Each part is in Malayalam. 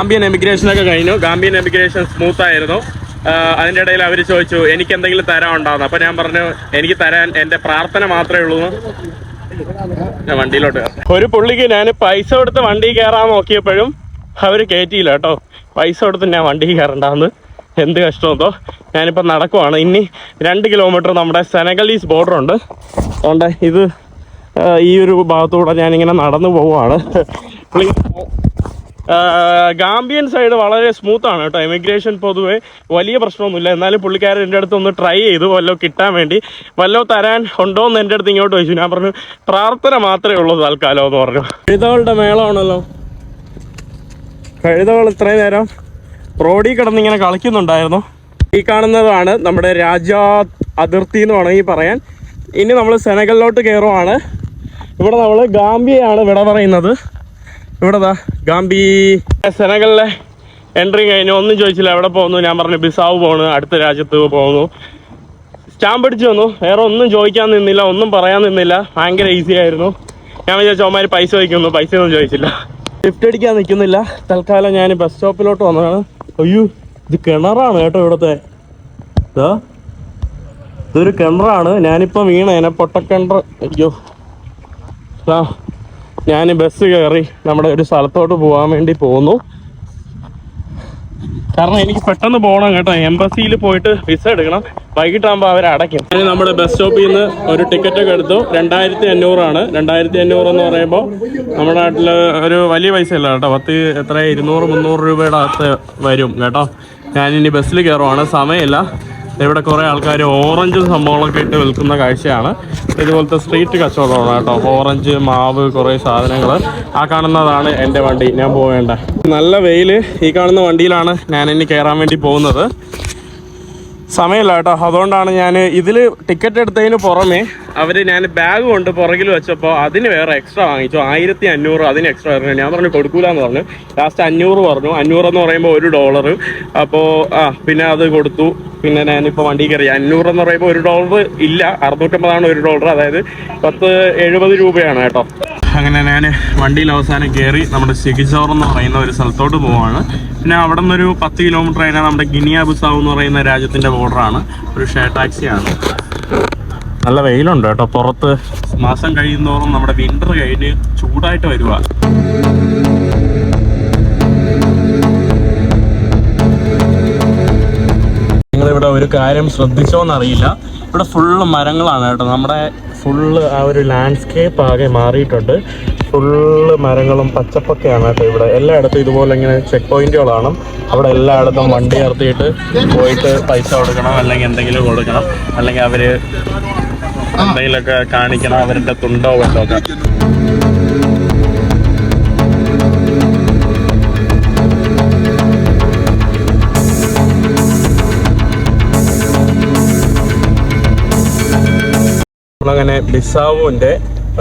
ഗാംബിയൻ എമിഗ്രേഷനൊക്കെ കഴിഞ്ഞു. ഗാംബിയൻ എമിഗ്രേഷൻ സ്മൂത്ത് ആയിരുന്നു. അതിന്റെ ഇടയിൽ അവർ ചോദിച്ചു എനിക്ക് എന്തെങ്കിലും തരാൻ ഉണ്ടാകുന്നു അപ്പൊ ഞാൻ പറഞ്ഞു എനിക്ക് തരാൻ എന്റെ പ്രാർത്ഥന മാത്രമേ ഉള്ളൂ. ഞാൻ വണ്ടിയിലോട്ട്. ഒരു പുള്ളിക്ക് ഞാൻ പൈസ കൊടുത്ത് വണ്ടി കയറാൻ നോക്കിയപ്പോഴും അവർ കയറ്റിയില്ല കേട്ടോ. പൈസ കൊടുത്ത് ഞാൻ വണ്ടി കയറണ്ടാന്ന്. എന്ത് കഷ്ടമെന്തോ ഞാനിപ്പോൾ നടക്കുവാണ്. ഇനി രണ്ട് കിലോമീറ്റർ നമ്മുടെ സെനഗലീസ് ബോർഡർ ഉണ്ട്. അതുകൊണ്ട് ഇത് ഈ ഒരു ഭാഗത്തൂടെ ഞാനിങ്ങനെ നടന്നു പോവുകയാണ്. ഗാംബിയൻ സൈഡ് വളരെ സ്മൂത്ത് ആണ് കേട്ടോ. എമിഗ്രേഷൻ പൊതുവെ വലിയ പ്രശ്നമൊന്നുമില്ല. എന്നാലും പുള്ളിക്കാരൻ എന്റെ അടുത്ത് ഒന്ന് ട്രൈ ചെയ്തു. വല്ലോ കിട്ടാൻ വേണ്ടി. വല്ലോ തരാൻ ഉണ്ടോ എന്ന് എന്റെ അടുത്ത് ഇങ്ങോട്ട് ചോദിച്ചു. ഞാൻ പറഞ്ഞു പ്രാർത്ഥന മാത്രമേ ഉള്ളൂ തൽക്കാലം എന്ന് പറഞ്ഞു. കഴുതകളുടെ മേളമാണല്ലോ കഴുതകൾ ഇത്രയും നേരം റോഡിൽ കിടന്നിങ്ങനെ കളിക്കുന്നുണ്ടായിരുന്നു. ഈ കാണുന്നതാണ് നമ്മുടെ രാജാ അതിർത്തി എന്ന് വേണമെങ്കിൽ പറയാൻ. ഇനി നമ്മൾ സെനഗലിലോട്ട് കയറുവാണ്. ഇവിടെ നമ്മൾ ഗാംബിയയാണ് വിട പറയുന്നത്. ഇവിടെ ദാ ഗാംബി. സെനകളിലെ എൻട്രി കഴിഞ്ഞു. ഒന്നും ചോദിച്ചില്ല എവിടെ പോകുന്നു? ഞാൻ പറഞ്ഞു ബിസാവ് പോകുന്നു അടുത്ത രാജ്യത്ത് പോകുന്നു. സ്റ്റാമ്പ് അടിച്ചു വന്നു. വേറെ ഒന്നും ചോദിക്കാൻ നിന്നില്ല ഒന്നും പറയാൻ നിന്നില്ല. ഭയങ്കര ഈസി ആയിരുന്നു. ഞാൻ വിചാരിച്ചു അവന്മാർ പൈസ ചോദിക്കുന്നു. പൈസ ഒന്നും ചോദിച്ചില്ല. ലിഫ്റ്റ് അടിക്കാൻ നിൽക്കുന്നില്ല. തൽക്കാലം ഞാൻ ബസ് സ്റ്റോപ്പിലോട്ട് വന്നതാണ്. അയ്യോ ഇത് കിണറാണ് കേട്ടോ ഇവിടുത്തെ. ഇതാ ഇതൊരു കിണറാണ്. ഞാനിപ്പോൾ വീണേനെ പൊട്ടക്കിണർ അയ്യോ. ആ ഞാൻ ബസ് കയറി നമ്മുടെ ഒരു സ്ഥലത്തോട്ട് പോകാൻ വേണ്ടി പോകുന്നു കാരണം എനിക്ക് പെട്ടെന്ന് പോകണം കേട്ടോ. എംബസിയിൽ പോയിട്ട് വിസ എടുക്കണം. വൈകിട്ടാകുമ്പോൾ അവർ അടയ്ക്കും. ഞാൻ നമ്മുടെ ബസ് സ്റ്റോപ്പിൽ നിന്ന് ഒരു ടിക്കറ്റ് ഒക്കെ എടുത്തു. രണ്ടായിരത്തി അഞ്ഞൂറാണ് രണ്ടായിരത്തി അഞ്ഞൂറ് എന്ന് പറയുമ്പോൾ നമ്മുടെ നാട്ടിൽ ഒരു വലിയ പൈസ അല്ല കേട്ടോ. പത്ത് എത്ര ഇരുന്നൂറ് മുന്നൂറ് രൂപയുടെ അകത്ത് വരും കേട്ടോ. ഞാനിനി ബസ്സിൽ കയറുവാണ് സമയമില്ല. ഇവിടെ കുറേ ആൾക്കാർ ഓറഞ്ച് സംഭവങ്ങളൊക്കെ ഇട്ട് വിൽക്കുന്ന കാഴ്ചയാണ്. ഇതുപോലത്തെ സ്ട്രീറ്റ് കച്ചവടമാണ് കേട്ടോ. ഓറഞ്ച് മാവ് കുറേ സാധനങ്ങൾ ആ കാണുന്നതാണ് എന്റെ വണ്ടി. ഞാൻ പോവേണ്ട. നല്ല വെയിൽ ഈ കാണുന്ന വണ്ടിയിലാണ് ഞാൻ ഇനി കയറാൻ വേണ്ടി പോകുന്നത്. സമയമില്ല കേട്ടോ. അതുകൊണ്ടാണ് ഞാൻ ഇതിൽ ടിക്കറ്റ് എടുത്തതിന് പുറമേ അവർ ഞാൻ ബാഗ് കൊണ്ട് പുറകിൽ വെച്ചപ്പോൾ അതിന് വേറെ എക്സ്ട്രാ വാങ്ങിച്ചു. ആയിരത്തി അഞ്ഞൂറ് അതിന് എക്സ്ട്രാ പറഞ്ഞു ഞാൻ പറഞ്ഞു കൊടുക്കൂലെന്ന് പറഞ്ഞു. ലാസ്റ്റ് അഞ്ഞൂറ് പറഞ്ഞു. അഞ്ഞൂറെന്ന് പറയുമ്പോൾ ഒരു ഡോളർ അപ്പോൾ ആ പിന്നെ അത് കൊടുത്തു. പിന്നെ ഞാനിപ്പോൾ വണ്ടി കയറി. അഞ്ഞൂറെന്ന് പറയുമ്പോൾ ഒരു ഡോളർ ഇല്ല. അറുന്നൂറ്റമ്പതാണ് ഒരു ഡോളർ അതായത് പത്ത് എഴുപത് രൂപയാണ് കേട്ടോ. അങ്ങനെ ഞാൻ വണ്ടിയിൽ അവസാനം കയറി നമ്മുടെ സിഗിജോർ എന്ന് പറയുന്ന ഒരു സ്ഥലത്തോട്ട് പോവാണ്. പിന്നെ അവിടെ നിന്നൊരു പത്ത് കിലോമീറ്റർ കഴിഞ്ഞാൽ നമ്മുടെ ഗിനിയ ബുസാവ് എന്ന് പറയുന്ന രാജ്യത്തിന്റെ ബോർഡറാണ് ഒരു ഷെയർ ടാക്സിയാണ് നല്ല വെയിലുണ്ട് കേട്ടോ. പുറത്ത് മാസം കഴിയുന്നതോറും നമ്മുടെ വിന്റർ കഴിഞ്ഞ് ചൂടായിട്ട് വരുക നിങ്ങളിവിടെ ഒരു കാര്യം ശ്രദ്ധിച്ചോന്നറിയില്ല. ഇവിടെ ഫുള്ള് മരങ്ങളാണ് കേട്ടോ. നമ്മുടെ ഫുള്ള് ആ ഒരു ലാൻഡ്സ്കേപ്പ് ആകെ മാറിയിട്ടുണ്ട്. ഫുള്ള് മരങ്ങളും പച്ചപ്പൊക്കെയാണ് കേട്ടോ ഇവിടെ. എല്ലായിടത്തും ഇതുപോലെ ഇങ്ങനെ ചെക്ക് പോയിന്റുകളാണ് അവിടെ എല്ലായിടത്തും വണ്ടി നിർത്തിയിട്ട് പോയിട്ട് പൈസ കൊടുക്കണം അല്ലെങ്കിൽ എന്തെങ്കിലും കൊടുക്കണം അല്ലെങ്കിൽ അവർ എന്തെങ്കിലുമൊക്കെ കാണിക്കണം അവരുടെ തുണ്ടോ വല്ലോ നമ്മളങ്ങനെ ബിസാവുവിന്റെ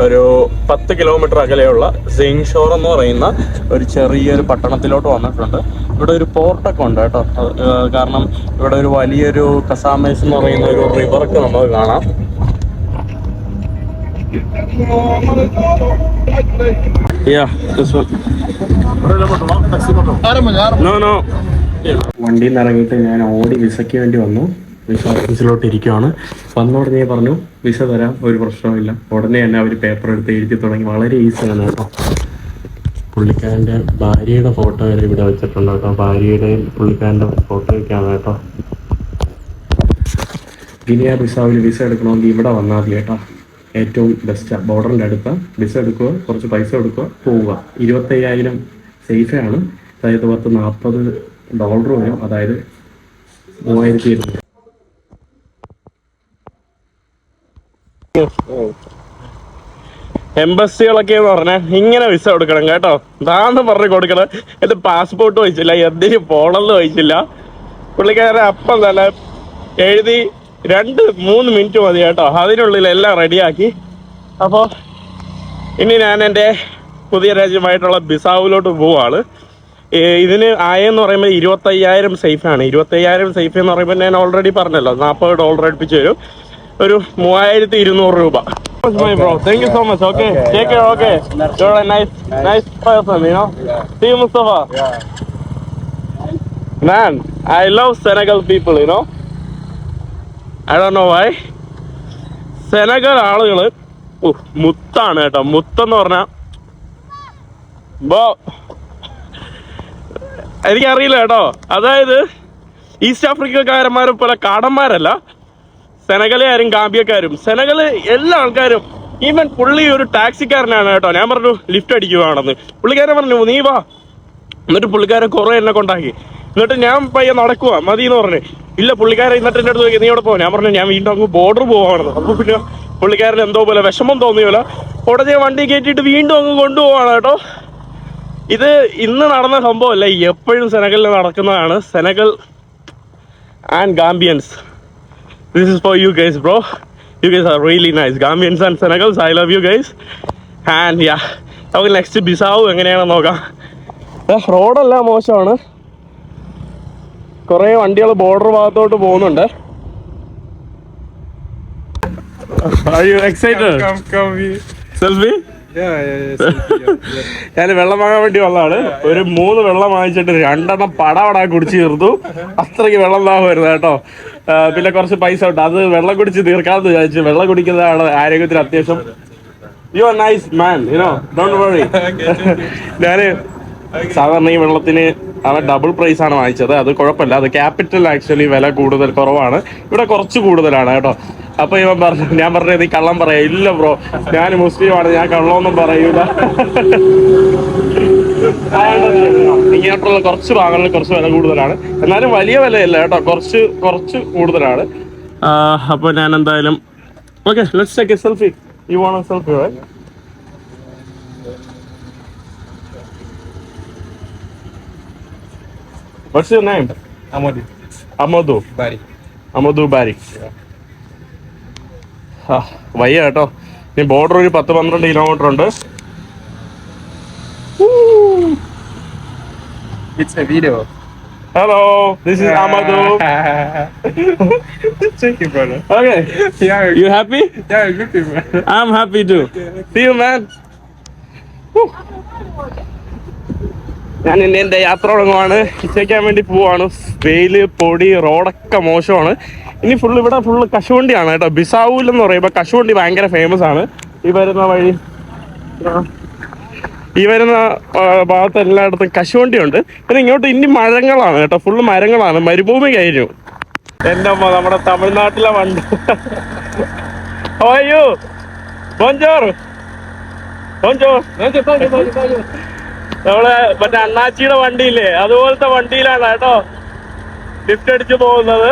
ഒരു പത്ത് കിലോമീറ്റർ അകലെയുള്ള സിങ്ഷോർ എന്ന് പറയുന്ന ഒരു ചെറിയൊരു പട്ടണത്തിലോട്ട് വന്നിട്ടുണ്ട്. ഇവിടെ ഒരു പോർട്ടൊക്കെ ഉണ്ട് കേട്ടോ. കാരണം ഇവിടെ ഒരു വലിയൊരു കസാമേസ് എന്ന് പറയുന്ന ഒരു റിവർക്ക് നമുക്ക് കാണാം. Yeah, this one. No, no. വണ്ടിയിൽ നിന്ന് ഇറങ്ങിയിട്ട് ഞാൻ ഓടി വിസയ്ക്ക് വേണ്ടി വന്നു. വിസ ഓഫീസിലോട്ട് ഇരിക്കുവാണ്. വന്നോടനെ പറഞ്ഞു വിസ തരാം ഒരു പ്രശ്നമില്ല ഉടനെ തന്നെ അവർ പേപ്പർ എടുത്ത് എഴുതി തുടങ്ങി. വളരെ ഈസിയാണ് കേട്ടോ. പുള്ളിക്കാരന്റെ ഭാര്യയുടെ ഫോട്ടോ വരെ ഇവിടെ വെച്ചിട്ടുണ്ട് കേട്ടോ. ഭാര്യയുടെയും പുള്ളിക്കാരന്റെ ഫോട്ടോ ഒക്കെയാണ് കേട്ടോ. ഗിനിയ ബിസാവിൽ വിസ എടുക്കണമെങ്കിൽ ഇവിടെ വന്നാൽ മതി കേട്ടോ. ഏറ്റവും ബെസ്റ്റ് ബോർഡറിന്റെ അടുത്ത് വിസ എടുക്കുക കുറച്ച് പൈസ കൊടുക്കുക പോവുക. ഇരുപത്തയ്യായിരം സേഫാണ് അതായത് പത്ത് നാൽപ്പത് ഡോളർ വരും. അതായത് മൂവായിരത്തി ഇരുന്നൂറ്. എംബസികളൊക്കെ എന്ന് പറഞ്ഞാൽ ഇങ്ങനെ വിസ കൊടുക്കണം കേട്ടോ. ഇതാന്ന് പറഞ്ഞ് കൊടുക്കണം എന്റെ പാസ്പോർട്ട് വഹിച്ചില്ല എന്തിന് പോണെന്ന് വഹിച്ചില്ല. പുള്ളിക്കാരൻ അപ്പം തന്നെ എഴുതി രണ്ട് മൂന്ന് മിനിറ്റ് മതി കേട്ടോ. അതിനുള്ളിൽ എല്ലാം റെഡിയാക്കി. അപ്പോൾ ഇനി ഞാൻ എന്റെ പുതിയ രാജ്യമായിട്ടുള്ള ബിസാവിലോട്ട് പോവാണ്. ഇതിന് ആയെന്ന് പറയുമ്പോൾ ഇരുപത്തയ്യായിരം സേഫാണ്. ഇരുപത്തയ്യായിരം സേഫ് എന്ന് പറയുമ്പോൾ ഞാൻ ഓൾറെഡി പറഞ്ഞല്ലോ നാൽപ്പത് ഡോളർ അടുപ്പിച്ച് വരും ഒരു മൂവായിരത്തി ഇരുന്നൂറ് രൂപ Man, I love Senegal people, you know. I don't know why. Senegal ഉഫ്, മുത്താണ് കേട്ടോ. മുത്തെന്ന് പറഞ്ഞ ബോ എനിക്കറിയില്ല കേട്ടോ. അതായത് ഈസ്റ്റ് ആഫ്രിക്കക്കാരന്മാരെ പോലെ കാടന്മാരല്ല. സെനഗലുകാരും ഗാംബിയക്കാരും സെനഗൽ എല്ലാ ആൾക്കാരും ഈവൻ പുള്ളി ഒരു ടാക്സിക്കാരനാണ് കേട്ടോ. ഞാൻ പറഞ്ഞു ലിഫ്റ്റ് അടിക്കുവാണെന്ന് പുള്ളിക്കാരൻ പറഞ്ഞു നീ വാ. എന്നിട്ട് പുള്ളിക്കാരൻ കുറെ എന്നെ കൊണ്ടാക്കി. എന്നിട്ട് ഞാൻ പയ്യെ നടക്കുക മതി എന്ന് പറഞ്ഞു. ഇല്ല പുള്ളിക്കാരൻ എന്നിട്ട് എന്റെ അടുത്ത് നീ അവിടെ പോകും ഞാൻ പറഞ്ഞു ഞാൻ വീണ്ടും അങ്ങ് ബോർഡർ പോവാണെന്ന് അപ്പൊ പിന്നെ പുള്ളിക്കാരൻ എന്തോ പോലെ വിഷമം തോന്നിയല്ല. ഉടനെ വണ്ടി കയറ്റിയിട്ട് വീണ്ടും അങ്ങ് കൊണ്ടുപോവാണ് കേട്ടോ. ഇത് ഇന്ന് നടന്ന സംഭവമല്ല എപ്പോഴും സെനഗലിൽ നടക്കുന്നതാണ്. Senegal and Gambians. This is for you guys bro you guys are really nice Gambians and Senegals I love you guys and ya നമുക്ക് നെക്സ്റ്റ് ബിസാവ് എങ്ങനെയാണെന്ന് നോക്കാം. റോഡെല്ലാം മോശമാണ്. കുറേ വണ്ടികൾ ബോർഡർ ഭാഗത്തോട്ട് പോകുന്നുണ്ട്. Excited Come, come, we... selfie Yeah, yeah, yeah. selfie. ഞാൻ വെള്ളം വാങ്ങാൻ വേണ്ടി വന്നതാണ്. ഒരു മൂന്ന് വെള്ളം വാങ്ങിച്ചിട്ട് രണ്ടെണ്ണം പടവടാ കുടിച്ച് തീർത്തു അത്രയ്ക്ക് വെള്ളം ദാഹമായിരുന്നു കേട്ടോ. പിന്നെ കുറച്ച് പൈസ ഉണ്ട്. അത് വെള്ളം കുടിച്ച് തീർക്കാന്ന് വിചാരിച്ചു വെള്ളം കുടിക്കുന്നതാണ് ആരോഗ്യത്തിന് അത്യാവശ്യം. You are nice man you know don't worry ഞാൻ സാധാരണ ഈ വെള്ളത്തിന് അവൻ ഡബിൾ പ്രൈസ് ആണ് വാങ്ങിച്ചത്. അത് കുഴപ്പമില്ല. അത് ക്യാപിറ്റൽ ആക്ച്വലി വില കൂടുതൽ കുറവാണ്. ഇവിടെ കുറച്ച് കൂടുതലാണ് കേട്ടോ. അപ്പൊ ഇവൻ പറഞ്ഞു ഞാൻ പറഞ്ഞത് നീ കള്ളം പറയാ. ഇല്ല ബ്രോ ഞാൻ മുസ്ലിമാണ് ഞാൻ കള്ളമൊന്നും പറയൂല. ഇങ്ങോട്ടുള്ള കുറച്ച് ഭാഗങ്ങളിൽ കുറച്ച് വില കൂടുതലാണ്. എന്നാലും വലിയ വിലയല്ല കേട്ടോ. കുറച്ച് കുറച്ച് കൂടുതലാണ്. അപ്പൊ ഞാൻ എന്തായാലും okay let's take a selfie you want selfie right What's your name? Amadi. Amadu Bari. Amadu Bari. വയ്യ കേട്ടോ ഇനി ബോർഡർ ഒരു പത്ത് പന്ത്രണ്ട് കിലോമീറ്റർ ഉണ്ട് It's a video. Hello this is Amadu Thank you, brother. Okay. Yeah, you happy yeah, good thing, man. I am happy to see you man ഞാൻ ഇനി എന്റെ യാത്ര തുടങ്ങുവാണ്. ഇച്ചയ്ക്കാൻ വേണ്ടി പോവാണ്. വെയിൽ പൊടി റോഡൊക്കെ മോശമാണ്. ഇനി ഫുൾ ഇവിടെ ഫുൾ കശുവണ്ടിയാണ് കേട്ടോ. ബിസാവൂൽ എന്ന് പറയുമ്പോൾ കശുവണ്ടി ഭയങ്കര ഫേമസ് ആണ്. ഈ വരുന്ന വഴി ഈ വരുന്ന ഭാഗത്ത് എല്ലായിടത്തും കശുവണ്ടിയുണ്ട്. പിന്നെ ഇങ്ങോട്ട് ഇനി മരങ്ങളാണ് കേട്ടോ. ഫുള്ള് മരങ്ങളാണ്. മരുഭൂമി കഴിഞ്ഞു. എന്റെ അമ്മ നമ്മുടെ തമിഴ്നാട്ടിലെ വണ്ടി. അയ്യോ ബോഞ്ചോർ ബോഞ്ചോർ നമ്മളെ മറ്റേ അണ്ണാച്ചിയുടെ വണ്ടിയില്ലേ? അതുപോലത്തെ വണ്ടിയിലാണ് കേട്ടോ ലിഫ്റ്റ് അടിച്ചു പോകുന്നത്.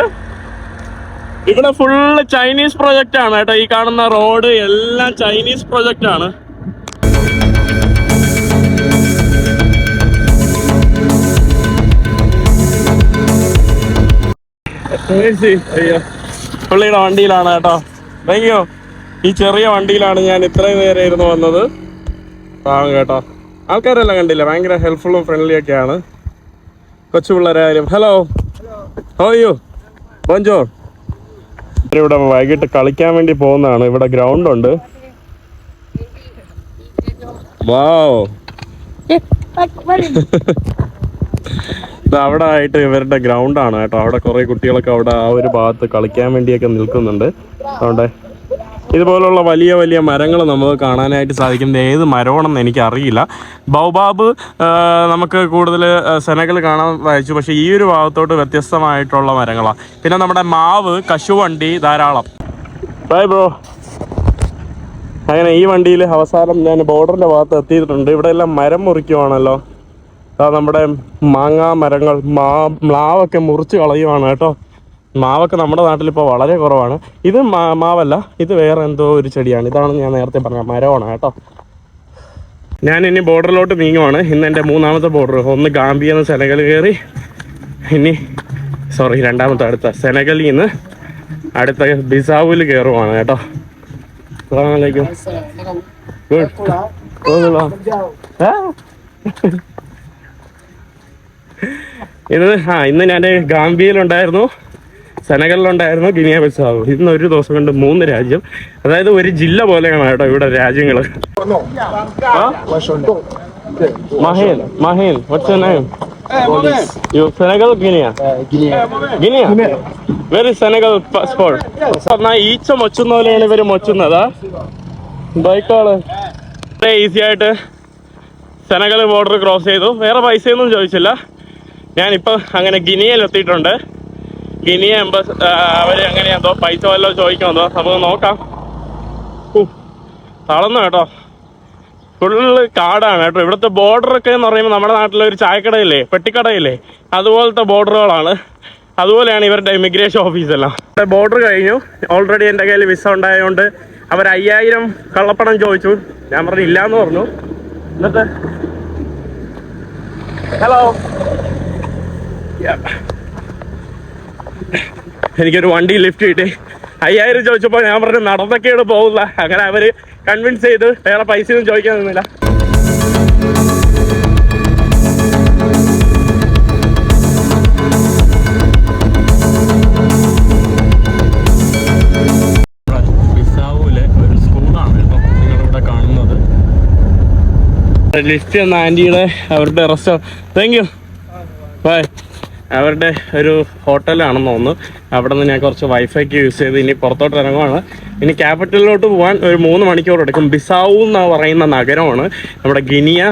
ഇവിടെ ഫുള്ള് ചൈനീസ് പ്രൊജക്റ്റ് ആണ് കേട്ടോ. ഈ കാണുന്ന റോഡ് എല്ലാം ചൈനീസ് പ്രൊജക്റ്റ് ആണ്. പുള്ളിയുടെ വണ്ടിയിലാണ് കേട്ടോ. താങ്ക് യു ഈ ചെറിയ വണ്ടിയിലാണ് ഞാൻ ഇത്രയും നേരം ഇരുന്ന് വന്നത്. കേട്ടോ. ആൾക്കാരെല്ലാം കണ്ടില്ല? ഭയങ്കര ഹെൽപ്ഫുള്ളും ഫ്രണ്ട്ലി ഒക്കെയാണ്. കൊച്ചു പിള്ളേരായാലും ഹലോ ഹോയ്യോ ബോഞ്ചോ ഇവിടെ വൈകിട്ട് കളിക്കാൻ വേണ്ടി പോകുന്നതാണ്. ഇവിടെ ഗ്രൗണ്ട് ഉണ്ട്. വാവ് അവിടെ ആയിട്ട് ഇവരുടെ ഗ്രൗണ്ടാണ് കേട്ടോ. അവിടെ കുറെ കുട്ടികളൊക്കെ അവിടെ ആ ഒരു ഭാഗത്ത് കളിക്കാൻ വേണ്ടിയൊക്കെ നിൽക്കുന്നുണ്ട്. അതുകൊണ്ട് ഇതുപോലുള്ള വലിയ വലിയ മരങ്ങൾ നമുക്ക് കാണാനായിട്ട് സാധിക്കുന്നത് ഏത് മരമാണെന്ന് എനിക്കറിയില്ല. ബൗബാബ് നമുക്ക് കൂടുതൽ സെനകൾ കാണാൻ വായിച്ചു. പക്ഷേ ഈ ഒരു ഭാഗത്തോട്ട് വ്യത്യസ്തമായിട്ടുള്ള മരങ്ങളാണ് പിന്നെ നമ്മുടെ മാവ് കശുവണ്ടി ധാരാളം. ബൈ ബ്രോ അങ്ങനെ ഈ വണ്ടിയിൽ അവസാനം ഞാൻ ബോർഡറിന്റെ ഭാഗത്ത് എത്തിയിട്ടുണ്ട്. ഇവിടെ എല്ലാം മരം മുറിക്കുവാണല്ലോ. നമ്മുടെ മാങ്ങാ മരങ്ങൾ മാ മ്ലാവൊക്കെ മുറിച്ച് കളയുവാണ് കേട്ടോ. മാവൊക്കെ നമ്മുടെ നാട്ടിൽ ഇപ്പോൾ വളരെ കുറവാണ്. ഇത് മാവല്ല ഇത് വേറെ എന്തോ ഒരു ചെടിയാണ്. ഇതാണ് ഞാൻ നേരത്തെ പറഞ്ഞ മരമാണ് കേട്ടോ. ഞാൻ ഇനി ബോർഡറിലോട്ട് നീങ്ങുവാണ്. ഇന്ന് എന്റെ മൂന്നാമത്തെ ബോർഡർ. ഒന്ന് ഗാംബിയ എന്ന സെനഗൽ കയറി ഇനി സോറി രണ്ടാമത്തെ അടുത്ത. സെനഗലിൽ നിന്ന് അടുത്ത ബിസാവുൽ കയറുവാണ് കേട്ടോ. ഇന്ന് ആ ഇന്ന് ഞാൻ ഗാംബിയയിലുണ്ടായിരുന്നു. സെനഗലിലുണ്ടായിരുന്നു ഗിനിയ ബിസാവു. ഇന്ന് ഒരു ദിവസം കൊണ്ട് മൂന്ന് രാജ്യം. അതായത് ഒരു ജില്ല പോലെയാണ് കേട്ടോ ഇവിടെ രാജ്യങ്ങൾ മഹേൽ മഹേൽ what's Guinea name You Senegal, Guinea? Guinea. Where is Senegal passport? എന്നാ ഈച്ച മൊച്ചുന്ന പോലെയാണ് ഇവർ മൊച്ചുന്നത് ബൈക്കാൾ. ഈസി ആയിട്ട് സെനഗൽ ബോർഡർ ക്രോസ് ചെയ്തു. വേറെ പൈസയൊന്നും ചോദിച്ചില്ല. ഞാനിപ്പോൾ അങ്ങനെ ഗിനിയയിൽ എത്തിയിട്ടുണ്ട് ഗിനിയ എംബസ് അവർ അങ്ങനെ എന്തോ പൈസ വല്ലതും ചോദിക്കുമെന്തോ നമുക്ക് നോക്കാം. തളന്നു കേട്ടോ. ഫുള്ള് കാടാണ് കേട്ടോ. ഇവിടുത്തെ ബോർഡറൊക്കെ എന്ന് പറയുമ്പോൾ നമ്മുടെ നാട്ടിലെ ഒരു ചായക്കടയില്ലേ പെട്ടിക്കടയില്ലേ അതുപോലത്തെ ബോർഡറുകളാണ് അതുപോലെയാണ് ഇവരുടെ ഇമിഗ്രേഷൻ ഓഫീസെല്ലാം ബോർഡർ കഴിഞ്ഞു. ഓൾറെഡി എന്റെ കയ്യിൽ വിസ ഉണ്ടായതുകൊണ്ട് അവർ അയ്യായിരം കള്ളപ്പണം ചോദിച്ചു. ഞാൻ പറഞ്ഞു ഇല്ലാന്ന് പറഞ്ഞു. എന്നിട്ട് ഹലോ എനിക്കൊരു വണ്ടി ലിഫ്റ്റ് കിട്ടി. അയ്യായിരം ചോദിച്ചപ്പോൾ ഞാൻ പറഞ്ഞു നടന്നൊക്കെയാണ് പോകുക അങ്ങനെ അവർ കൺവിൻസ് ചെയ്ത് വേറെ പൈസ ഒന്നും ചോദിക്കാൻ നിന്നില്ല. ലിഫ്റ്റ് എന്ന ആന്റിയുടെ അവരുടെ റെസ്റ്റോ താങ്ക് യു ബൈ അവരുടെ ഒരു ഹോട്ടലാണെന്ന് തോന്നുന്നു. അവിടെ നിന്ന് ഞാൻ കുറച്ച് വൈഫൈക്ക് യൂസ് ചെയ്ത് ഇനി പുറത്തോട്ട് ഇറങ്ങുവാണ്. ഇനി ക്യാപിറ്റലിലോട്ട് പോകാൻ ഒരു മൂന്ന് മണിക്കൂർ എടുക്കും. ബിസാവു എന്ന് പറയുന്ന നഗരമാണ് നമ്മുടെ ഗിനിയ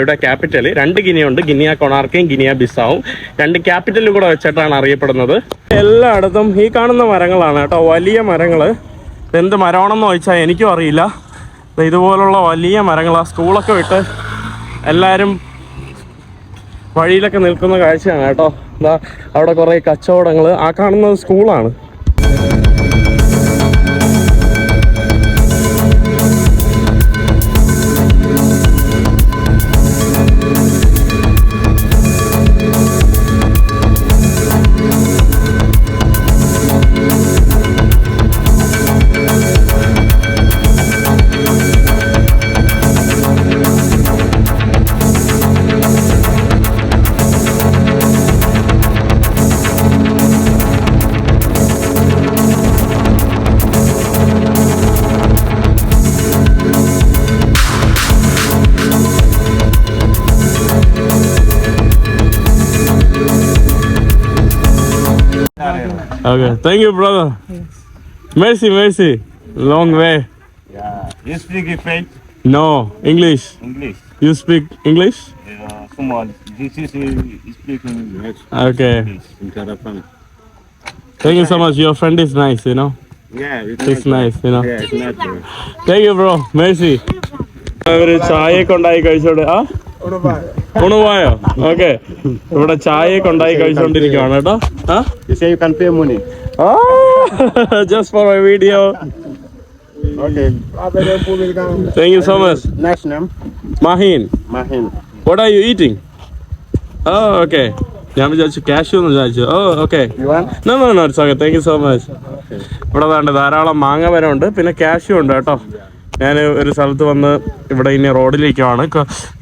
ഇവിടെ ക്യാപിറ്റൽ രണ്ട് ഗിനിയുണ്ട്. Guinea കൊണാർക്കയും guinea ബിസാവും. രണ്ട് ക്യാപിറ്റലും കൂടെ വെച്ചിട്ടാണ് അറിയപ്പെടുന്നത്. എല്ലായിടത്തും ഈ കാണുന്ന മരങ്ങളാണ് കേട്ടോ. വലിയ മരങ്ങൾ എന്ത് മരമാണെന്ന് ചോദിച്ചാൽ എനിക്കും അറിയില്ല. ഇതുപോലുള്ള വലിയ മരങ്ങൾ ആ സ്കൂളൊക്കെ വിട്ട് എല്ലാവരും വഴിയിലൊക്കെ നിൽക്കുന്ന കാഴ്ചയാണ് കേട്ടോ. എന്താ അവിടെ കുറേ കച്ചവടങ്ങൾ ആ കാണുന്നത് സ്കൂളാണ് okay thank you brother Mercy Mercy long way Yeah, you speak French, no English English. You speak English Uh, someone, this is uh, speaking English. Okay In Tarapam. Thank you so much your friend is nice you know Yeah, it's, it's nice you know yeah, it's not bad. Thank you bro Mercy ഒരു ചായയൊക്കെ ഉണ്ടായി കഴിച്ചോണ്ട് ആ ഉണവായോ ഓക്കെ. ഇവിടെ ചായയൊക്കെ ഉണ്ടായി കഴിച്ചോണ്ടിരിക്കുവാണ് കേട്ടോ. You you. Just for my video. Thank you so much Nice name. Mahin. What are you eating oh okay ഞാൻ വിചാരിച്ചു ക്യാഷ് എന്ന് വിചാരിച്ചു. ഓ okay You no no no it's okay thank you so much ഇവിടെ വേണ്ട ധാരാളം മാങ്ങ മരമുണ്ട്. പിന്നെ കാഷ്യൂ ഉണ്ട് കേട്ടോ. ഞാൻ ഒരു സ്ഥലത്ത് വന്ന് ഇവിടെ ഇനി റോഡിലേക്കാണ്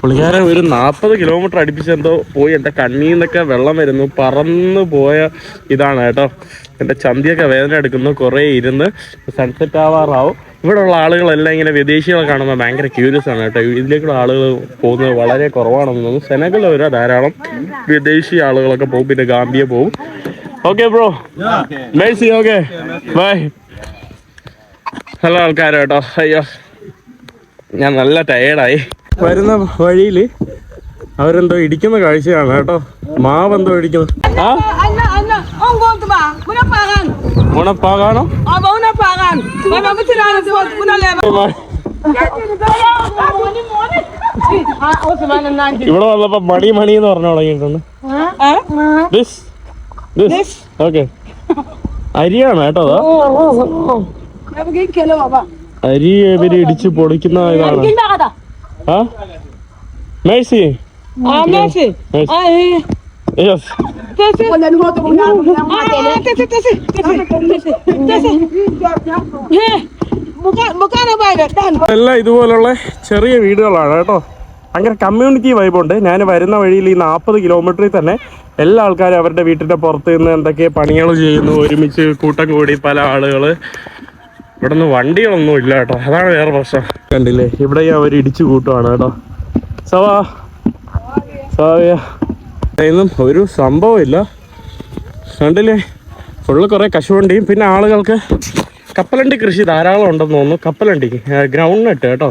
പുള്ളിക്കാരൻ ഒരു നാൽപ്പത് കിലോമീറ്റർ അടുപ്പിച്ച് എന്തോ പോയി. എന്റെ കണ്ണിൽ നിന്നൊക്കെ വെള്ളം വരുന്നു. പറന്ന് പോയ ഇതാണ് കേട്ടോ. എന്റെ ചന്തിയൊക്കെ വേദന എടുക്കുന്നു. കുറേ ഇരുന്ന് സൺസെറ്റ് ആവാറാവും. ഇവിടെയുള്ള ആളുകളെല്ലാം ഇങ്ങനെ വിദേശികളെ കാണുമ്പോൾ ഭയങ്കര ക്യൂരിയസ് ആണ് കേട്ടോ. ഇതിലേക്കുള്ള ആളുകൾ പോകുന്നത് വളരെ കുറവാണെന്ന് തോന്നുന്നു. സെനഗൽ വരെ ധാരാളം വിദേശി ആളുകളൊക്കെ പോകും. പിന്നെ ഗാംബിയ പോകും. ഓക്കെ ബ്രോ മേഴ്സി ഓക്കെ ബൈ നല്ല ആൾക്കാരോ കേട്ടോ. അയ്യോ. ഞാൻ നല്ല ടയേർഡായി വരുന്ന വഴിയിൽ അവരെന്തോ ഇടിക്കുന്ന കാഴ്ചയാണ് കേട്ടോ. മാവെന്തോ ഇടിക്കുന്നു. ഗുണപ്പാകാണോ. ഇവിടെ വന്നപ്പോ മണി മണി എന്ന് പറഞ്ഞു തുടങ്ങിയിട്ടുണ്ട്. ഓക്കെ. അരിയാണ് കേട്ടോ അതാ. അരി ഇവർ ഇടിച്ച് പൊടിക്കുന്ന ഇതാണ്. ആ? മേഴ്സി. യെസ്. എല്ലാം ഇതുപോലുള്ള ചെറിയ വീടുകളാണ് കേട്ടോ. ഭയങ്കര കമ്മ്യൂണിറ്റി വൈബുണ്ട് ഞാൻ വരുന്ന വഴിയിൽ ഈ നാൽപ്പത് കിലോമീറ്ററിൽ തന്നെ എല്ലാ ആൾക്കാരും അവരുടെ വീട്ടിന്റെ പുറത്ത് നിന്ന് എന്തൊക്കെ പണികൾ ചെയ്യുന്നു. ഒരുമിച്ച് കൂട്ടം കൂടി പല ആളുകൾ ഇവിടെ നിന്ന് വണ്ടികളൊന്നും ഇല്ല കേട്ടോ. അതാണ് വേറെ പ്രശ്നം. കണ്ടില്ലേ? ഇവിടെ അവർ ഇടിച്ചു കൂട്ടുവാണ് കേട്ടോ. സവാ. സവായ ഇന്നും ഒരു സംഭവമില്ല കണ്ടില്ലേ? ഫുള്ള് കുറേ കശുവണ്ടിയും പിന്നെ ആളുകൾക്ക് കപ്പലണ്ടി കൃഷി ധാരാളം ഉണ്ടെന്ന് തോന്നുന്നു. കപ്പലണ്ടി ഗ്രൗണ്ട് നട്ട് കേട്ടോ.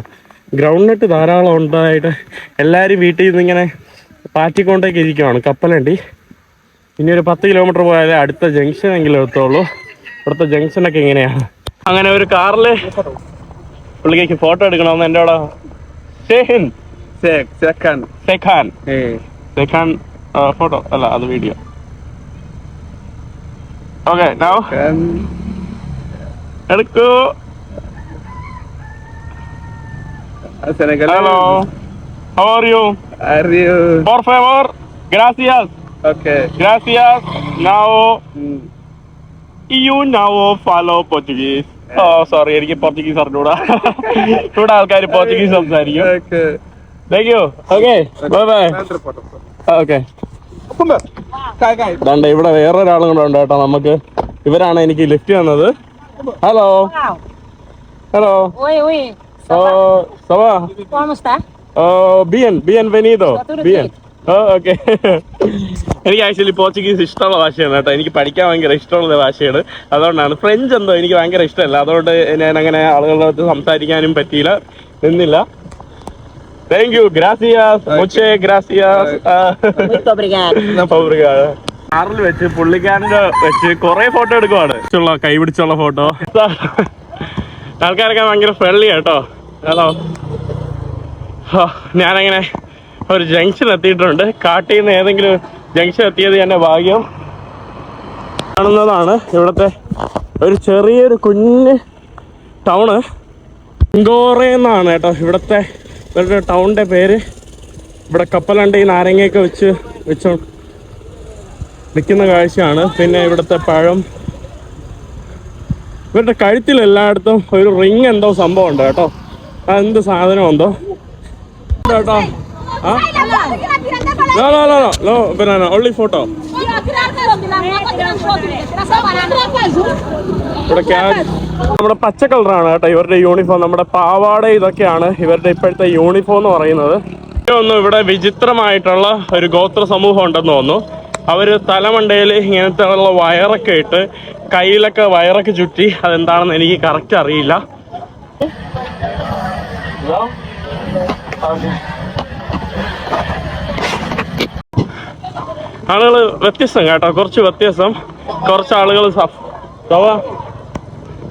ഗ്രൗണ്ട് നട്ട് ധാരാളം ഉണ്ടായിട്ട് എല്ലാവരും വീട്ടിൽ നിന്ന് ഇങ്ങനെ പാറ്റിക്കൊണ്ടേക്ക് ഇരിക്കുവാണ് കപ്പലണ്ടി. ഇനി ഒരു പത്ത് കിലോമീറ്റർ പോയാലേ അടുത്ത ജംഗ്ഷൻ എങ്കിലും എത്തുള്ളൂ. ഇവിടുത്തെ ജംഗ്ഷനൊക്കെ ഇങ്ങനെയാണ്. അങ്ങനെ ഒരു കാറിൽ പുള്ളിക്ക് ഫോട്ടോ എടുക്കണമെന്ന് എന്റെ അവിടെ ഷെഹിൻ. ഫോട്ടോ അല്ല അത് വീഡിയോ ഓക്കെ നൗ. എടുക്കൂ. Hello how are you are you favor. ഗ്രാസിയാസ് Okay. gracias. Now. You now follow portuguese. Oh sorry എനിക്ക് പോർച്ചുഗീസ് അറിഞ്ഞൂടാ. ഇവിടെ ആൾക്കാർ പോർച്ചുഗീസ് സംസാരിക്കും. Okay. Thank you okay bye bye. Okay. ദാണ്ട ഇവിടെ വേറൊരാളും കൂടെ ഉണ്ട് കേട്ടോ നമുക്ക്. ഇവരാണ് എനിക്ക് ലിഫ്റ്റ് തന്നത്. Hello hello Oi, oi. ഓ സവാ ബി എൻ ഓ ബിയൻ ബിയൻ വെനീതോ ബിയൻ ഓക്കെ. എനിക്ക് ആക്ച്വലി പോർച്ചുഗീസ് ഇഷ്ടമുള്ള ഭാഷയാണ് കേട്ടോ. എനിക്ക് പഠിക്കാൻ ഭയങ്കര ഇഷ്ടമുള്ള ഭാഷയാണ്. അതുകൊണ്ടാണ് ഫ്രഞ്ച് എന്തോ എനിക്ക് ഭയങ്കര ഇഷ്ടമല്ല. അതുകൊണ്ട് ഞാൻ അങ്ങനെ ആളുകളുടെ അടുത്ത് സംസാരിക്കാനും പറ്റിയില്ല നിന്നില്ല. താങ്ക് യു ഗ്രാസിയാസ് ഒച്ചേ ഗ്രാസിയാസ്. കാറിൽ വെച്ച് പുള്ളിക്കാരന്റെ വെച്ച് കുറെ ഫോട്ടോ എടുക്കുവാണ്. കൈ പിടിച്ചുള്ള ഫോട്ടോ ആൾക്കാരൊക്കെ ഭയങ്കര ഫ്രണ്ട്ലി കേട്ടോ. ഹലോ ഞാനങ്ങനെ ഒരു ജംഗ്ഷൻ എത്തിയിട്ടുണ്ട്. കാട്ടിൽ നിന്ന് ഏതെങ്കിലും ജംഗ്ഷൻ എത്തിയത് എന്റെ ഭാഗ്യം. കാണുന്നതാണ് ഇവിടുത്തെ ഒരു ചെറിയൊരു കുഞ്ഞ് ടൗണ് എന്നാണ് കേട്ടോ ഇവിടുത്തെ ഇവരുടെ ടൗണിന്റെ പേര്. ഇവിടെ കപ്പലണ്ടി നാരങ്ങയൊക്കെ വെച്ച് വെച്ചോ നിൽക്കുന്ന കാഴ്ചയാണ്. പിന്നെ ഇവിടുത്തെ പഴം. ഇവരുടെ കഴുത്തിൽ എല്ലായിടത്തും ഒരു റിങ് എന്തോ സംഭവം ഉണ്ട് കേട്ടോ. അതെന്ത് സാധനം എന്തോ കേട്ടോ. ആ? No no no no banana, ഇവിടെ ക്യാ- നമ്മുടെ പച്ച കളറാണ് കേട്ടോ ഇവരുടെ യൂണിഫോം നമ്മുടെ പാവാട ഇതൊക്കെയാണ് ഇവരുടെ ഇപ്പോഴത്തെ യൂണിഫോം എന്ന് പറയുന്നത്. ഒന്നും ഇവിടെ വിചിത്രമായിട്ടുള്ള ഒരു ഗോത്ര സമൂഹം ഉണ്ടെന്ന് തോന്നുന്നു. അവർ തലമണ്ടയിൽ ഇങ്ങനത്തെ ഉള്ള വയറൊക്കെ ഇട്ട് കയ്യിലൊക്കെ വയറൊക്കെ ചുറ്റി അതെന്താണെന്ന് എനിക്ക് കറക്റ്റ് അറിയില്ല. ആളുകൾ വ്യത്യസ്തം കേട്ടോ. കുറച്ച് വ്യത്യസ്തം. കുറച്ച് ആളുകൾ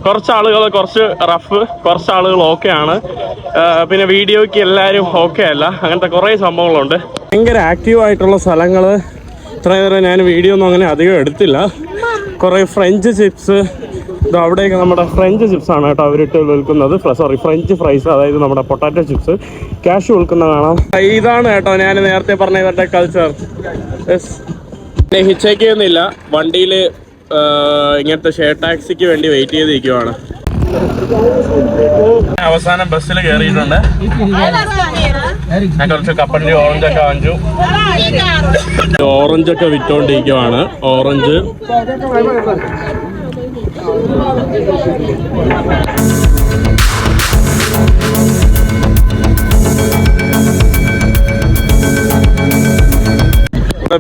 കുറച്ച് ആളുകൾ കുറച്ച് റഫ് കുറച്ച് ആളുകൾ ഓക്കെ ആണ്. പിന്നെ വീഡിയോയ്ക്ക് എല്ലാവരും ഓക്കെ അല്ല. അങ്ങനത്തെ കുറേ സംഭവങ്ങളുണ്ട്. ഭയങ്കര ആക്റ്റീവ് ആയിട്ടുള്ള സ്ഥലങ്ങൾ ഇത്രയും നേരം ഞാൻ വീഡിയോ ഒന്നും അങ്ങനെ അധികം എടുത്തില്ല. കുറേ ഫ്രഞ്ച് ചിപ്സ് അവിടെയൊക്കെ നമ്മുടെ ഫ്രഞ്ച് ചിപ്സ് ആണ് കേട്ടോ അവരിട്ട് വിൽക്കുന്നത്. സോറി ഫ്രഞ്ച് ഫ്രൈസ് അതായത് നമ്മുടെ പൊട്ടാറ്റോ ചിപ്സ് ക്യാഷ് വിൽക്കുന്ന കാണാം ഇതാണ് കേട്ടോ ഞാൻ നേരത്തെ പറഞ്ഞ ഇവരുടെ കൾച്ചർ ഹിച്ചേക്ക് ചെയ്യുന്നില്ല വണ്ടിയിൽ ഇങ്ങനത്തെ ഷെയർ ടാക്സിക്ക് വേണ്ടി വെയിറ്റ് ചെയ്തിരിക്കുവാണ്. അവസാനം ബസ്സിൽ കയറിയിട്ടുണ്ട് ഞാൻ കുറച്ച് കപ്പലണ്ടി ഓറഞ്ച് ഒക്കെ വാങ്ങിച്ചു. ഓറഞ്ച് ഒക്കെ വിറ്റോണ്ടിരിക്കുവാണ്. ഓറഞ്ച്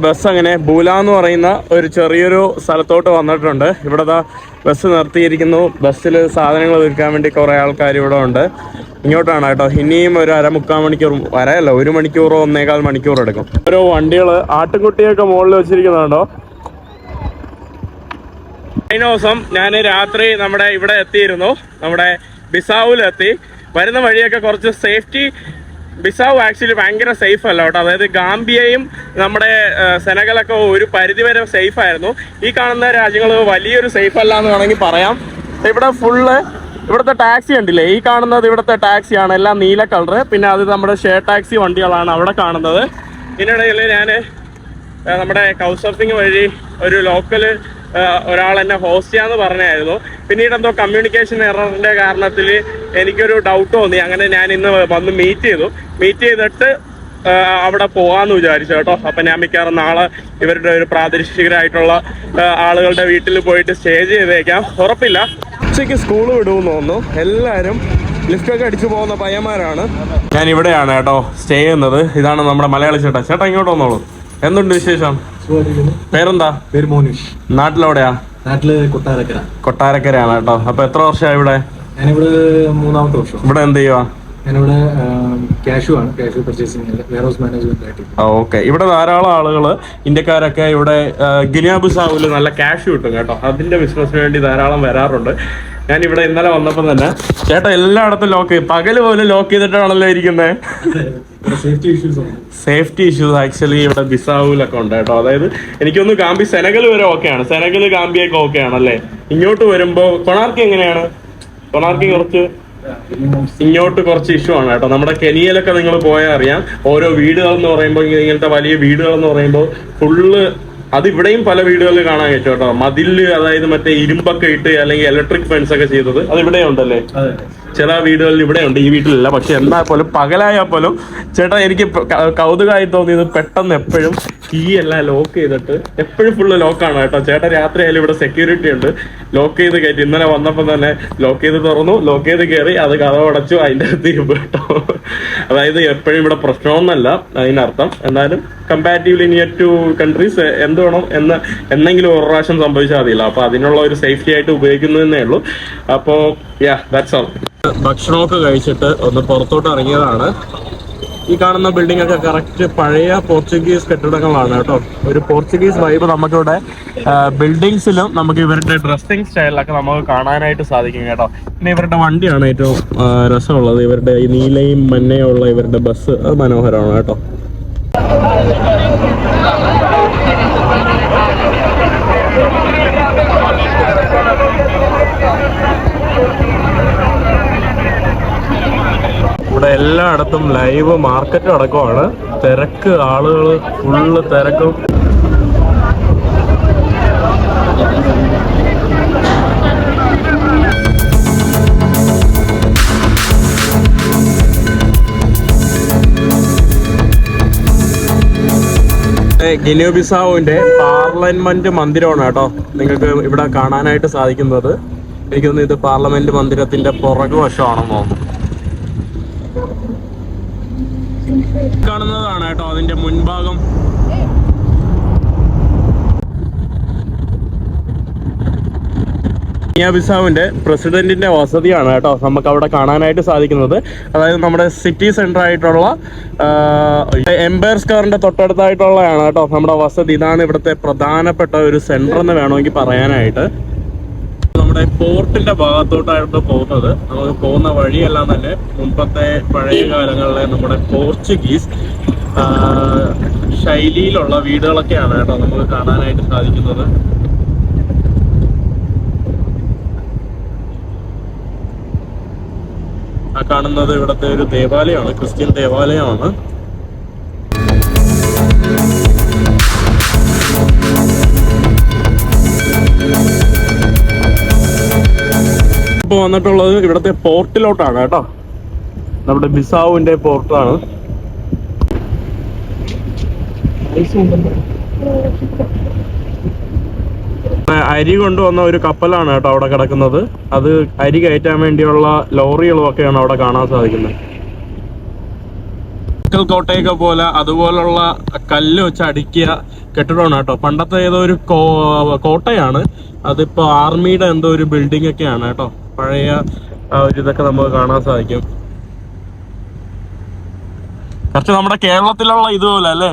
ബസ് അങ്ങനെ ബൂല എന്ന് പറയുന്ന ഒരു ചെറിയൊരു സ്ഥലത്തോട്ട് വന്നിട്ടുണ്ട്. ഇവിടെ ദാ ബസ് നിർത്തിയിരിക്കുന്നു. ബസ്സിൽ സാധനങ്ങൾ വിൽക്കാൻ വേണ്ടി കുറേ ആൾക്കാർ ഇവിടെ ഉണ്ട്. ഇങ്ങോട്ടാണ് കേട്ടോ. ഇനിയും ഒരു അര മുക്കാൽ മണിക്കൂർ വരയല്ല ഒരു മണിക്കൂറോ ഒന്നേകാൽ മണിക്കൂറോ എടുക്കും. ഓരോ വണ്ടികൾ ആട്ടുംകുട്ടിയൊക്കെ മുകളിൽ വെച്ചിരിക്കുന്നുണ്ടോ കഴിഞ്ഞ ദിവസം ഞാൻ രാത്രി നമ്മുടെ ഇവിടെ എത്തിയിരുന്നു. നമ്മുടെ ബിസാവിലെത്തി. വരുന്ന വഴിയൊക്കെ കുറച്ച് സേഫ്റ്റി ബിസാവ് ആക്ച്വലി ഭയങ്കര സേഫ് അല്ല കേട്ടോ. അതായത് ഗാംബിയയും നമ്മുടെ സെനഗലൊക്കെ ഒരു പരിധിവരെ സേഫ് ആയിരുന്നു. ഈ കാണുന്ന രാജ്യങ്ങൾ വലിയൊരു സേഫ് അല്ല എന്ന് വേണമെങ്കിൽ പറയാം. ഇവിടെ ഫുള്ള് ഇവിടുത്തെ ടാക്സി ഉണ്ടില്ലേ ഈ കാണുന്നത് ഇവിടുത്തെ ടാക്സിയാണ് എല്ലാം നീല കളർ പിന്നെ അത് നമ്മുടെ ഷെയർ ടാക്സി വണ്ടികളാണ് അവിടെ കാണുന്നത്. ഇതിനിടയിൽ ഞാൻ നമ്മുടെ കൗസർഫിങ് വഴി ഒരു ലോക്കൽ ഒരാൾ എന്നെ ഹോസ്റ്റ് ചെയ്യാന്ന് പറഞ്ഞായിരുന്നു. പിന്നീട് എന്തോ കമ്മ്യൂണിക്കേഷൻ എററിന്റെ കാരണത്തിൽ എനിക്കൊരു ഡൗട്ട് തോന്നി. അങ്ങനെ ഞാൻ ഇന്ന് വന്ന് മീറ്റ് ചെയ്തു. മീറ്റ് ചെയ്തിട്ട് അവിടെ പോകാന്ന് വിചാരിച്ചു കേട്ടോ. അപ്പൊ ഞാൻ മിക്കവാറും നാളെ ഇവരുടെ ഒരു പ്രാദേശികരായിട്ടുള്ള ആളുകളുടെ വീട്ടിൽ പോയിട്ട് സ്റ്റേ ചെയ്തേക്കാം. ഉറപ്പില്ല. ഉച്ചയ്ക്ക് സ്കൂൾ വിടുമെന്ന് തോന്നുന്നു. എല്ലാവരും ലിഫ്റ്റൊക്കെ അടിച്ചു പോകുന്ന പയ്യന്മാരാണ്. ഞാൻ ഇവിടെയാണ് കേട്ടോ സ്റ്റേ ചെയ്യുന്നത്. ഇതാണ് നമ്മുടെ മലയാളി ചേട്ടാ. ചേട്ടാ ഇങ്ങോട്ട് വന്നോളൂ. എന്തുണ്ട് വിശേഷം? പേരെന്താ? പേര് മോനുഷ്. നാട്ടിലെവിടെയാ? നാട്ടിൽ കൊട്ടാരക്കര. കൊട്ടാരക്കരയാണ് കേട്ടോ. അപ്പൊ എത്ര വർഷമായി ഇവിടെ? ഞാനിവിടെ മൂന്നാമത്തെ വർഷം. ഇവിടെ എന്ത് ചെയ്യുവാ? ഞാനിവിടെ കാഷു ആണ്. Cashew purchasing warehouse management okay. ഇവിടെ ധാരാളം ആളുകൾ ഇന്ത്യക്കാരൊക്കെ ഇവിടെ ഗിനിയാബുസാവിൽ നല്ല ക്യാഷ് കിട്ടും കേട്ടോ. അതിന്റെ ബിസിനസ്സിന് വേണ്ടി ധാരാളം വരാറുണ്ട്. ഞാൻ ഇവിടെ ഇന്നലെ വന്നപ്പോൾ തന്നെ ചേട്ടാ എല്ലായിടത്തും ലോക്ക് പകൽ പോലും ലോക്ക് ചെയ്തിട്ടാണല്ലോ ഇരിക്കുന്നത് സേഫ്റ്റി ഇഷ്യൂസ് ഉണ്ട്. സേഫ്റ്റി ഇഷ്യൂസ് ആക്ച്വലി ഇവിടെ ബിസാവൂലൊക്കെ ഉണ്ട് കേട്ടോ. അതായത് എനിക്കൊന്ന് ഗാംബി സെനഗൽ വരെ ഓക്കെയാണ് സെനഗൽ ഗാംബിയൊക്കെ ഓക്കെ ആണല്ലേ? ഇങ്ങോട്ട് വരുമ്പോ കൊണാർക്ക് എങ്ങനെയാണ്? കൊണാർക്ക് കുറച്ച് ഇങ്ങോട്ട് കുറച്ച് ഇഷ്യൂ ആണ് കേട്ടോ. നമ്മുടെ കെനിയയിലൊക്കെ നിങ്ങൾ പോയാൽ അറിയാം. ഓരോ വീടുകൾ എന്ന് പറയുമ്പോൾ ഇങ്ങനത്തെ വലിയ വീടുകൾ എന്ന് പറയുമ്പോൾ ഫുള്ള് അത് ഇവിടെയും പല വീടുകളിൽ കാണാൻ പറ്റും കേട്ടോ. മതിൽ അതായത് മറ്റേ ഇരുമ്പൊക്കെ ഇട്ട് അല്ലെങ്കിൽ ഇലക്ട്രിക് ഫെൻസ് ഒക്കെ ചെയ്തത് അത് ഇവിടെ ഉണ്ടല്ലേ ചില വീടുകളിൽ ഇവിടെ ഉണ്ട് ഈ വീട്ടിലല്ല. പക്ഷെ എന്നാൽ പോലും പകലായാൽ പോലും ചേട്ടാ എനിക്ക് കൗതുകമായി തോന്നിയത് പെട്ടെന്ന് എപ്പോഴും കീ എല്ലാം ലോക്ക് ചെയ്തിട്ട് എപ്പോഴും ഫുള്ള് ലോക്കാണ് കേട്ടോ. ചേട്ടാ രാത്രി ആയാലും ഇവിടെ സെക്യൂരിറ്റി ഉണ്ട്. ലോക്ക് ചെയ്ത് കയറ്റി. ഇന്നലെ വന്നപ്പോൾ തന്നെ ലോക്ക് ചെയ്ത് തുറന്നു. ലോക്ക് ചെയ്ത് കയറി അത് കഥ അടച്ചു അതിന്റെ അകത്ത് കേട്ടോ. അതായത് എപ്പോഴും ഇവിടെ പ്രശ്നമൊന്നല്ല അതിനർത്ഥം. എന്നാലും കമ്പാരിറ്റീവ്ലി നിയർ ടു കൺട്രീസ് എന്ത് വേണം എന്ന് എന്തെങ്കിലും ഒരു പ്രാവശ്യം സംഭവിച്ചാൽ മതിയല്ലോ. അപ്പൊ അതിനുള്ള ഒരു സേഫ്റ്റി ആയിട്ട് ഉപയോഗിക്കുന്നതന്നേ ഉള്ളൂ. അപ്പോ യാ ദാറ്റ്സ് ഓൾ ഭക്ഷണമൊക്കെ കഴിച്ചിട്ട് ഒന്ന് പുറത്തോട്ട് ഇറങ്ങിയതാണ്. ഈ കാണുന്ന ബിൽഡിംഗ് ഒക്കെ കറക്റ്റ് പഴയ പോർച്ചുഗീസ് കെട്ടിടങ്ങളാണ് കേട്ടോ. ഒരു പോർച്ചുഗീസ് വൈബ് നമുക്കിവിടെ ബിൽഡിങ്സിലും നമുക്ക് ഇവരുടെ ഡ്രസ്സിങ് സ്റ്റൈലൊക്കെ നമുക്ക് കാണാനായിട്ട് സാധിക്കും കേട്ടോ. പിന്നെ ഇവരുടെ വണ്ടിയാണ് ഏറ്റവും രസമുള്ളത്. ഇവരുടെ നീലയും മഞ്ഞയും ഉള്ള ഇവരുടെ ബസ് അത് മനോഹരമാണ് കേട്ടോ. ഇവിടെ എല്ലായിടത്തും ലൈവ് മാർക്കറ്റും അടക്കമാണ്. തിരക്ക് ആളുകൾ ഫുള്ള് തിരക്കും. ഗിനിയോബിസാവിന്റെ പാർലമെന്റ് മന്ദിരമാണ് കേട്ടോ നിങ്ങൾക്ക് ഇവിടെ കാണാനായിട്ട് സാധിക്കുന്നത്. എനിക്ക് തോന്നുന്നു ഇത് പാർലമെന്റ് മന്ദിരത്തിന്റെ പുറകു വശമാണെന്ന് തോന്നുന്നു. കാണുന്നതാണ് കേട്ടോ അതിന്റെ മുൻഭാഗം. ബിസാവിന്റെ പ്രസിഡന്റിന്റെ വസതിയാണ് കേട്ടോ നമുക്ക് അവിടെ കാണാനായിട്ട് സാധിക്കുന്നത്. അതായത് നമ്മുടെ സിറ്റി സെന്റർ ആയിട്ടുള്ള എംപയർ സ്ക്വയറിന്റെ തൊട്ടടുത്തായിട്ടുള്ളതാണ് കേട്ടോ നമ്മുടെ വസതി. ഇതാണ് ഇവിടുത്തെ പ്രധാനപ്പെട്ട ഒരു സെന്റർ എന്ന് വേണമെങ്കിൽ പറയാനായിട്ട്. നമ്മുടെ പോർട്ടിന്റെ ഭാഗത്തോട്ടായിരുന്നു പോകുന്നത്. നമുക്ക് പോകുന്ന വഴിയെല്ലാം തന്നെ മുൻപത്തെ പഴയ കാലങ്ങളിലെ നമ്മുടെ പോർച്ചുഗീസ് ശൈലിയിലുള്ള വീടുകളൊക്കെയാണ് കേട്ടോ നമുക്ക് കാണാനായിട്ട് സാധിക്കുന്നത്. ആ കാണുന്നത് ഇവിടുത്തെ ഒരു ദേവാലയമാണ് ക്രിസ്ത്യൻ ദേവാലയമാണ്. ഇപ്പൊ വന്നിട്ടുള്ളത് ഇവിടുത്തെ പോർട്ടിലോട്ടാണ് കേട്ടോ. നമ്മുടെ ബിസാവുവിന്റെ പോർട്ടാണ്. അരി കൊണ്ടുവന്ന ഒരു കപ്പലാണ് കേട്ടോ അവിടെ കിടക്കുന്നത്. അത് അരി കയറ്റാൻ വേണ്ടിയുള്ള ലോറികളും ഒക്കെയാണ് അവിടെ കാണാൻ സാധിക്കുന്നത്. കോട്ടയൊക്കെ പോലെ അതുപോലുള്ള കല്ല് വെച്ച് അടുക്കിയ കെട്ടിടമാണ് കേട്ടോ. പണ്ടത്തെ ഏതോ ഒരു കോട്ടയാണ്. അതിപ്പോ ആർമിയുടെ എന്തോ ഒരു ബിൽഡിംഗ് ഒക്കെയാണ് കേട്ടോ. പഴയ ആ ഒരു ഇതൊക്കെ നമുക്ക് കാണാൻ സാധിക്കും. കുറച്ച് നമ്മുടെ കേരളത്തിലുള്ള ഇതുപോലെ അല്ലേ?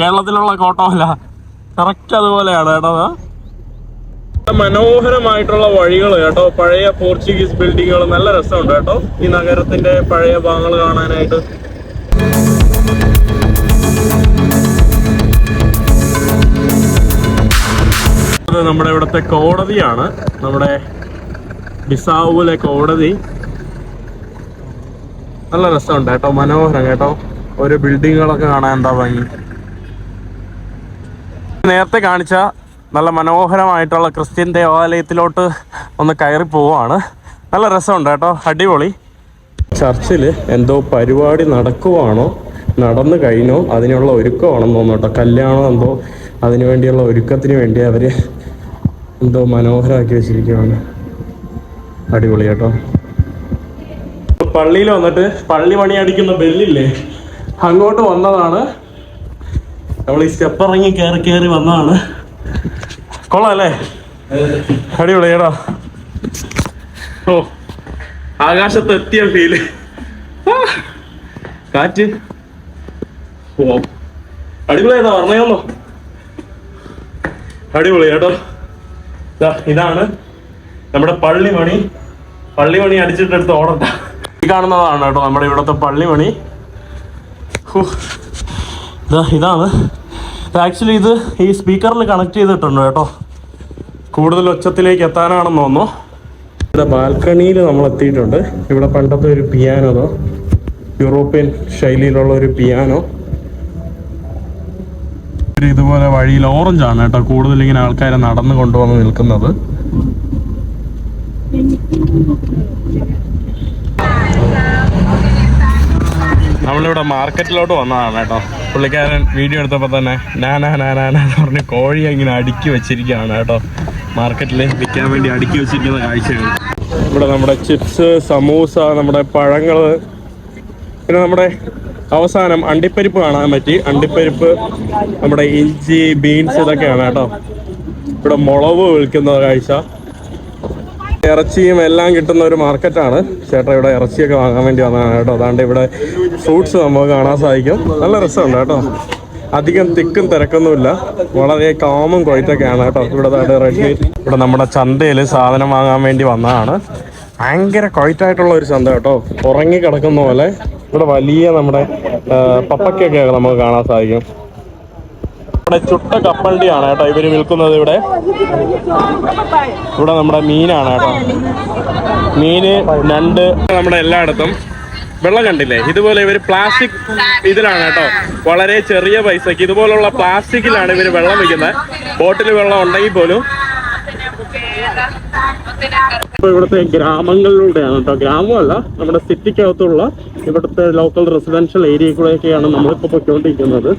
കേരളത്തിലുള്ള കോട്ടമല്ല. കറക്റ്റ് അതുപോലെയാണ് കേട്ടോ മനോഹരമായിട്ടുള്ള വഴികൾ കേട്ടോ. പഴയ പോർച്ചുഗീസ് ബിൽഡിങ്ങുകൾ നല്ല രസമുണ്ട് കേട്ടോ. ഈ നഗരത്തിന്റെ പഴയ ഭാഗങ്ങൾ കാണാനായിട്ട്. നമ്മുടെ ഇവിടുത്തെ കോടതിയാണ്. നമ്മുടെ ബിസാവുലെ കോടതി. നല്ല രസമുണ്ട് കേട്ടോ മനോഹരം കേട്ടോ. ഓരോ ബിൽഡിങ്ങുകളൊക്കെ കാണാൻ എന്താ ഭംഗി. നേരത്തെ കാണിച്ച നല്ല മനോഹരമായിട്ടുള്ള ക്രിസ്ത്യൻ ദേവാലയത്തിലോട്ട് ഒന്ന് കയറി പോവാണ്. നല്ല രസമുണ്ട് കേട്ടോ അടിപൊളി. ചർച്ചിൽ എന്തോ പരിപാടി നടക്കുവാണോ നടന്നു കഴിഞ്ഞോ അതിനുള്ള ഒരുക്കമാണെന്ന് തോന്നുന്നു കേട്ടോ. കല്യാണം എന്തോ അതിനു വേണ്ടിയുള്ള ഒരുക്കത്തിന് വേണ്ടി അവർ എന്തോ മനോഹരമാക്കി വെച്ചിരിക്കുകയാണ് അടിപൊളി കേട്ടോ. പള്ളിയിൽ വന്നിട്ട് പള്ളി മണി അടിക്കുന്ന ബെല്ലില്ലേ? അങ്ങോട്ട് വന്നതാണ്. നമ്മൾ ഈ സ്റ്റെപ്പ് ഇറങ്ങി കയറി കയറി വന്നതാണ്. കൊള്ളാം അല്ലേ അടിപൊളി കേട്ടോ. ഓ ആകാശത്ത് എത്തിയ ഫീൽ കാറ്റ്. ഓ അടിപൊളിയായിട്ടാ പറഞ്ഞോന്നോ അടിപൊളി കേട്ടോ. ഇതാണ് നമ്മുടെ പള്ളിമണി പള്ളിമണി അടിച്ചിട്ടെടുത്ത് ഓടണ്ട ഈ കാണുന്നതാണ് കേട്ടോ നമ്മുടെ ഇവിടുത്തെ പള്ളിമണി. ഇതാണ്. ആക്ച്വലി ഇത് ഈ സ്പീക്കറിൽ കണക്ട് ചെയ്തിട്ടുണ്ട് കേട്ടോ. കൂടുതൽ ഒച്ചത്തിലേക്ക് എത്താനാണെന്ന് തോന്നുന്നു. ഇവിടെ ബാൽക്കണിയിൽ നമ്മൾ എത്തിയിട്ടുണ്ട്. ഇവിടെ പണ്ടത്തെ ഒരു പിയാനോ യൂറോപ്യൻ ശൈലിയിലുള്ള ഒരു പിയാനോ ഇതുപോലെ വഴിയിൽ ഓറഞ്ചാണ് കേട്ടോ കൂടുതൽ ഇങ്ങനെ ആൾക്കാരെ നടന്നു കൊണ്ടുവന്ന് നിൽക്കുന്നത്. നമ്മളിവിടെ മാർക്കറ്റിലോട്ട് വന്നതാണ് കേട്ടോ. പുള്ളിക്കാരൻ വീഡിയോ എടുത്തപ്പോൾ തന്നെ നാനാ നാനാ എന്ന് പറഞ്ഞ് കോഴിയെ ഇങ്ങനെ അടുക്കി വെച്ചിരിക്കുകയാണ് കേട്ടോ. മാർക്കറ്റിൽ വിൽക്കാൻ വേണ്ടി അടുക്കി വെച്ചിരിക്കുന്ന കാഴ്ചയാണ് ഇവിടെ നമ്മുടെ ചിപ്സ് സമൂസ നമ്മുടെ പഴങ്ങൾ. പിന്നെ നമ്മുടെ അവസാനം അണ്ടിപ്പരിപ്പ് കാണാൻ പറ്റി. അണ്ടിപ്പരിപ്പ് നമ്മുടെ ഇഞ്ചി ബീൻസ് ഇതൊക്കെയാണ് കേട്ടോ. ഇവിടെ മുളക് വിൽക്കുന്ന കാഴ്ച. ഇറച്ചിയും എല്ലാം കിട്ടുന്ന ഒരു മാർക്കറ്റാണ്. ചേട്ടാ ഇവിടെ ഇറച്ചിയൊക്കെ വാങ്ങാൻ വേണ്ടി വന്നതാണ് കേട്ടോ. അതാണ്ട് ഇവിടെ ഫ്രൂട്ട്സ് നമുക്ക് കാണാൻ സാധിക്കും. നല്ല രസമുണ്ട് കേട്ടോ. അധികം തിക്കും തിരക്കൊന്നുമില്ല. വളരെ കാമും കൊയ്ത്തൊക്കെയാണ് കേട്ടോ. ഇവിടെ റെഡ്മി ഇവിടെ നമ്മുടെ ചന്തയിൽ സാധനം വാങ്ങാൻ വേണ്ടി വന്നതാണ്. ഭയങ്കര കൊയ്റ്റായിട്ടുള്ള ഒരു ചന്ത കേട്ടോ. ഉറങ്ങി കിടക്കുന്ന പോലെ. ഇവിടെ വലിയ നമ്മുടെ പപ്പക്കൊക്കെ നമുക്ക് കാണാൻ സാധിക്കും. ഇവിടെ ചുട്ട കപ്പണ്ടിയാണ് കേട്ടോ ഇവർ വിൽക്കുന്നത് ഇവിടെ. ഇവിടെ നമ്മുടെ മീനാണ് കേട്ടോ. മീന് ഞണ്ട് നമ്മുടെ എല്ലായിടത്തും. വെള്ളം കണ്ടില്ലേ? ഇതുപോലെ ഇവർ പ്ലാസ്റ്റിക് ഇതിലാണ് കേട്ടോ. വളരെ ചെറിയ പൈസക്ക് ഇതുപോലുള്ള പ്ലാസ്റ്റിക്കിലാണ് ഇവർ വെള്ളം വെക്കുന്നത് ബോട്ടിൽ വെള്ളം ഉണ്ടെങ്കിൽ പോലും. ഇപ്പൊ ഇവിടുത്തെ ഗ്രാമങ്ങളിലൂടെയാണ് കേട്ടോ. ഗ്രാമമല്ല നമ്മുടെ സിറ്റിക്കകത്തുള്ള ഇവിടുത്തെ ലോക്കൽ റെസിഡൻഷ്യൽ ഏരിയ കൂടെയൊക്കെയാണ് നമ്മളിപ്പോൾ പൊയ്ക്കൊണ്ടിരിക്കുന്നത്.